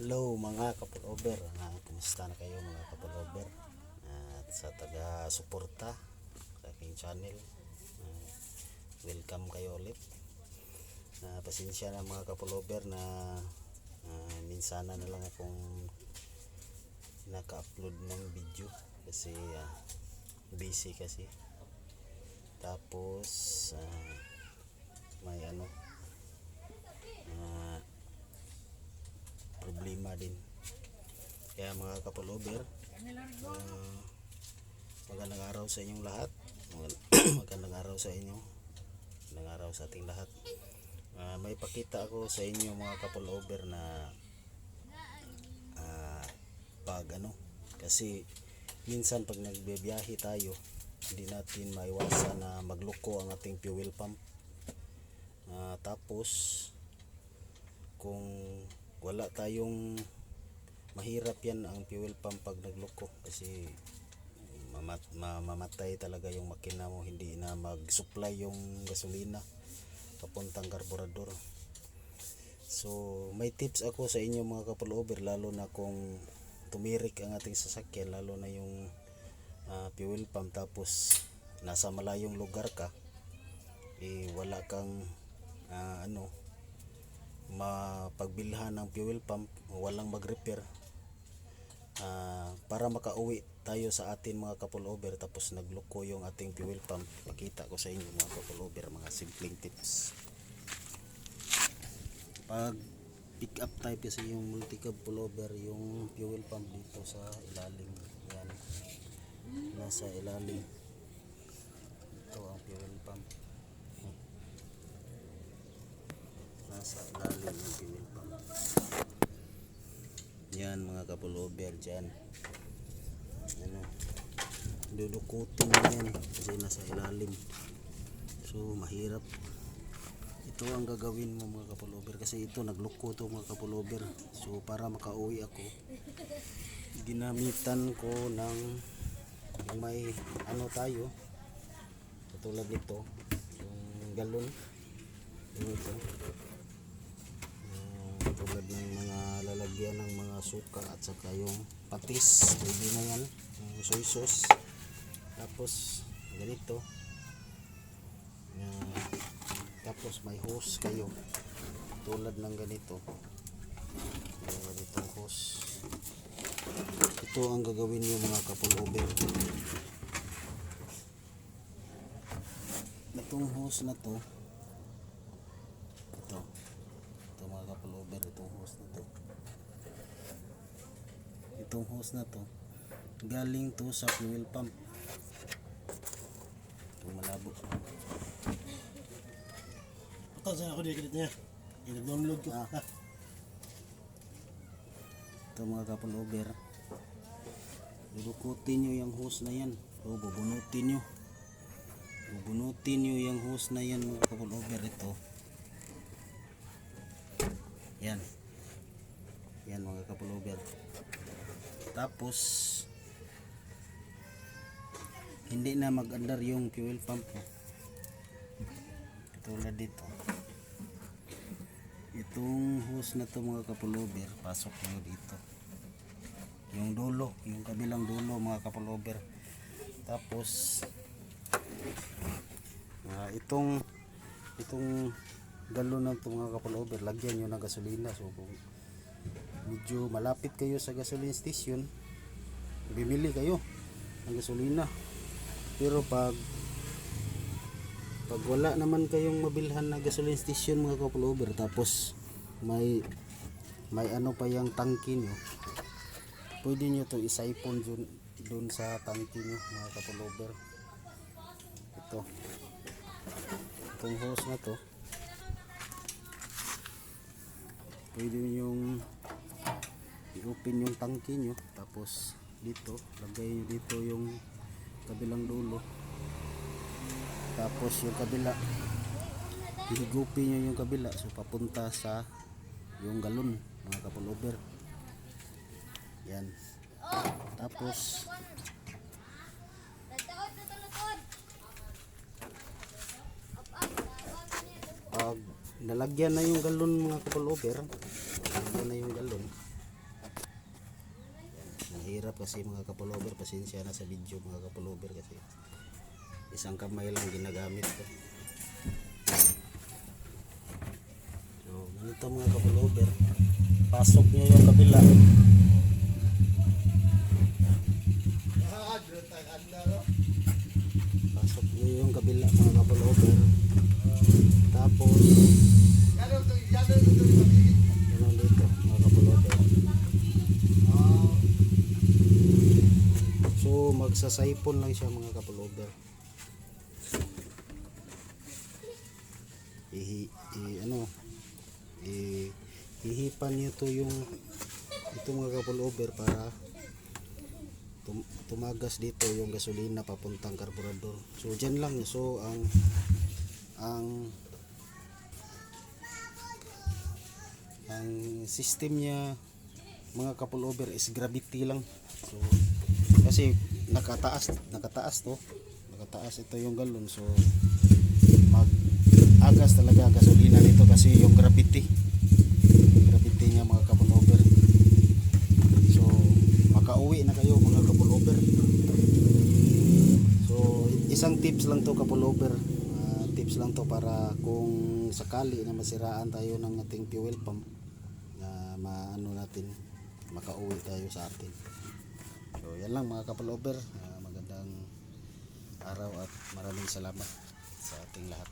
Hello mga kapulover, uh, kumusta na kayo mga kapulover? At sa taga-suporta sa aking channel Ah, welcome kayo ulit. Ah, pasensya na mga kapulover na uh, minsana na lang akong naka-upload ng video kasi ah, busy kasi. Tapos ah, may ano problema din. Kaya mga kapulover uh, magandang araw sa inyong lahat. Mag- magandang araw sa inyo. Magandang araw sa ating lahat. Ah, may pakita ako sa inyo mga kapulover na ah, pag ano kasi minsan pag nagbebiyahe tayo hindi natin maiwasan na magloko ang ating fuel pump. Ah, tapos kung wala tayong mahirap yan ang fuel pump pag nagloko kasi mamat, ma- mamatay talaga yung makina mo. Hindi na mag-supply yung gasolina papuntang karburador. So may tips ako sa inyo mga kapuloover lalo na kung tumirik ang ating sasakyan lalo na yung ah, fuel pump. Tapos nasa malayong lugar ka eh wala kang ah, ano mapagbilhan ng fuel pump walang mag-repair. Ah, para makauwi tayo sa atin mga kapuloover tapos nagloko yung ating fuel pump. Pakita ko sa inyo mga kapuloover mga simpleng tips. Pag pick up type kasi yung multi-cab pullover yung fuel pump dito sa ilalim yan. Nasa ilalim. Ito ang fuel pump nasa ilalim ng fuel yan mga kapuloover dyan. Ano dudukutin mo yan kasi nasa ilalim. So mahirap. Ito ang gagawin mo mga kapuloover kasi ito nagluko to mga kapuloover so para makauwi ako ginamitan ko ng may ano tayo katulad nito yung galon. Yung ito tulad ng mga lalagyan ng mga suka at saka yung patis. Pwede na yan. Yung soy sauce. Tapos ganito. Yan. tapos may hose kayo. Tulad ng ganito. Yung ganitong hose. Ito ang gagawin niyo mga kapuloover itong hose na to ito ito mga kapuloover itong hose na to. Itong hose na to galing to sa fuel pump. Itong malabo. Ito sa ako dito niya. I-download ko. Ah. Ito mga kapuloover dudukutin nyo yung hose na yan. O bubunutin nyo. Bubunutin nyo yung hose na yan mga kapuloover ito yan. Yan mga kapuloover tapos hindi na mag-andar yung fuel pump mo tulad dito. Itong hose na to mga kapuloover pasok nyo dito. Yung dulo yung kabilang dulo mga kapuloover tapos ah, itong itong galon na to mga kapuloover lagyan nyo ng gasolina. So kung medyo malapit kayo sa gasoline station bimili kayo ng gasolina. Pero pag pag wala naman kayong mabilhan na gasoline station mga kapuloover tapos may may ano pa yung tangke nyo pwede nyo to isaipon dun, dun sa tangke nyo mga kapuloover ito. Itong hose na to pwede nyo i-open yung tangke nyo. Tapos dito lagay nyo dito yung kabilang dulo. Tapos yung kabila higupin nyo yung kabila. So papunta sa yung galon mga kapuloover yan. Tapos pag nalagyan na yung galon mga kapuloover nalagyan na yung galon. Mahirap kasi mga kapulover pasensya na sa video mga kapulover kasi isang kamay lang ginagamit ko. So ganito mga kapulover. Pasok nyo yung kabila. Pasok nyo yung kabila mga kapulover. Tapos Ganun dito, mga kapulover. So, magsasaipon lang siya mga kapulover. Ihi, i, ano, i, hihipan niyo to yung ito mga kapulover para tum, tumagas dito yung gasolina papuntang karburador. So, dyan lang. So, ang ang ang system niya mga over is gravity lang so kasi nakataas nakataas to. Nakataas ito yung galon. So mag agas talaga gasolina nito kasi yung gravity. Yung gravity niya mga couple over so makauwi na kayo mga couple over so isang tips lang to couple over Ah, tips lang to para kung sakali na masiraan tayo ng ating fuel pump na maano natin makauwi tayo sa atin so yan lang mga couple over Ah, magandang araw at maraming salamat sa ating lahat